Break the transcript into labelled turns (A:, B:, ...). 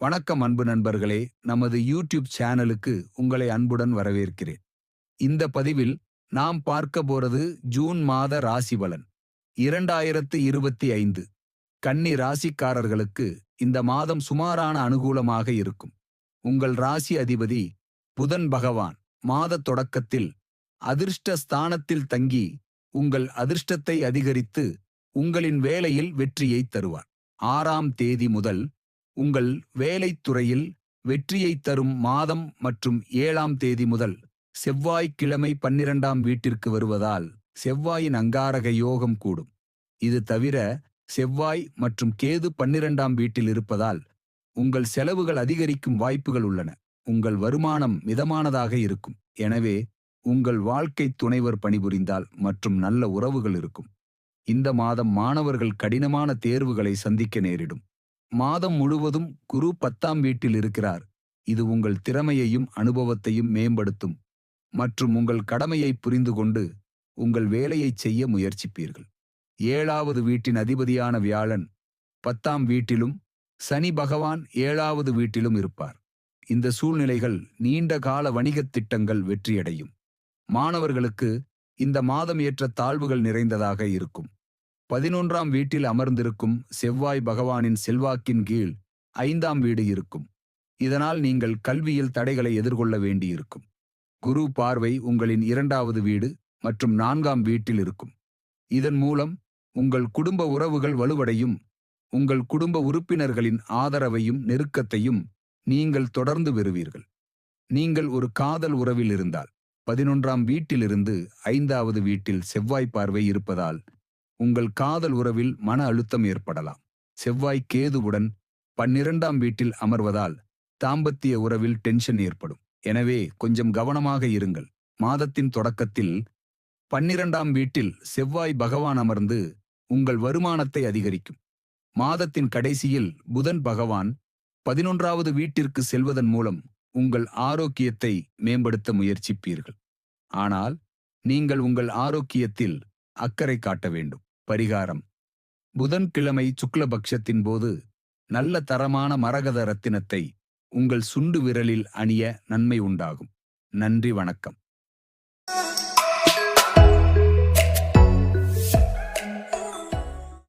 A: வணக்கம் அன்பு நண்பர்களே நமது யூடியூப் சேனலுக்கு உங்களை அன்புடன் வரவேற்கிறேன். இந்த பதிவில் நாம் பார்க்க போறது ஜூன் மாத ராசி பலன். இரண்டாயிரத்து இருபத்தி ஐந்து. கன்னி ராசிக்காரர்களுக்கு இந்த மாதம் சுமாரான அனுகூலமாக இருக்கும். உங்கள் ராசி அதிபதி புதன் பகவான் மாத தொடக்கத்தில் அதிர்ஷ்ட ஸ்தானத்தில் தங்கி உங்கள் அதிர்ஷ்டத்தை அதிகரித்து உங்களின் வேலையில் வெற்றியை தருவார். ஆறாம் தேதி முதல் உங்கள் வேலைத் துறையில் வெற்றியை தரும் மாதம் மற்றும் ஏழாம் தேதி முதல் செவ்வாய்க்கிழமை பன்னிரண்டாம் வீட்டிற்கு வருவதால் செவ்வாயின் அங்காரக யோகம் கூடும். இது தவிர செவ்வாய் மற்றும் கேது பன்னிரண்டாம் வீட்டில் இருப்பதால் உங்கள் செலவுகள் அதிகரிக்கும் வாய்ப்புகள் உள்ளன. உங்கள் வருமானம் மிதமானதாக இருக்கும். எனவே உங்கள் வாழ்க்கை துணைவர் பணிபுரிந்தால் மற்றும் நல்ல உறவுகள் இருக்கும். இந்த மாதம் மாணவர்கள் கடினமான தேர்வுகளை சந்திக்க நேரிடும். மாதம் முழுவதும் குரு பத்தாம் வீட்டில் இருக்கிறார். இது உங்கள் திறமையையும் அனுபவத்தையும் மேம்படுத்தும். மற்றும் உங்கள் கடமையை புரிந்து கொண்டு உங்கள் வேலையைச் செய்ய முயற்சிப்பீர்கள். ஏழாவது வீட்டின் அதிபதியான வியாழன் பத்தாம் வீட்டிலும் சனி பகவான் ஏழாவது வீட்டிலும் இருப்பார். இந்த சூழ்நிலைகள் நீண்ட கால வணிகத் திட்டங்கள் வெற்றியடையும். மாணவர்களுக்கு இந்த மாதம் ஏற்ற தாழ்வுகள் நிறைந்ததாக இருக்கும். பதினொன்றாம் வீட்டில் அமர்ந்திருக்கும் செவ்வாய் பகவானின் செல்வாக்கின் கீழ் ஐந்தாம் வீடு இருக்கும். இதனால் நீங்கள் கல்வியில் தடைகளை எதிர்கொள்ள வேண்டியிருக்கும். குரு பார்வை உங்களின் இரண்டாவது வீடு மற்றும் நான்காம் வீட்டில் இருக்கும். இதன் மூலம் உங்கள் குடும்ப உறவுகள் வலுவடையும். உங்கள் குடும்ப உறுப்பினர்களின் ஆதரவையும் நெருக்கத்தையும் நீங்கள் தொடர்ந்து பெறுவீர்கள். நீங்கள் ஒரு காதல் உறவில் இருந்தால் பதினொன்றாம் வீட்டிலிருந்து ஐந்தாவது வீட்டில் செவ்வாய் பார்வை இருப்பதால் உங்கள் காதல் உறவில் மன அழுத்தம் ஏற்படலாம். செவ்வாய் கேதுவுடன் பன்னிரண்டாம் வீட்டில் அமர்வதால் தாம்பத்திய உறவில் டென்ஷன் ஏற்படும். எனவே கொஞ்சம் கவனமாக இருங்கள். மாதத்தின் தொடக்கத்தில் பன்னிரண்டாம் வீட்டில் செவ்வாய் பகவான் அமர்ந்து உங்கள் வருமானத்தை அதிகரிக்கும். மாதத்தின் கடைசியில் புதன் பகவான் பதினொன்றாவது வீட்டிற்கு செல்வதன் மூலம் உங்கள் ஆரோக்கியத்தை மேம்படுத்த முயற்சிப்பீர்கள். ஆனால் நீங்கள் உங்கள் ஆரோக்கியத்தில் அக்கறை காட்ட வேண்டும். பரிகாரம். புதன்கிழமை சுக்லபக்ஷத்தின் போது நல்ல தரமான மரகத ரத்தினத்தை உங்கள் சுண்டு விரலில் அணிய நன்மை உண்டாகும். நன்றி வணக்கம்.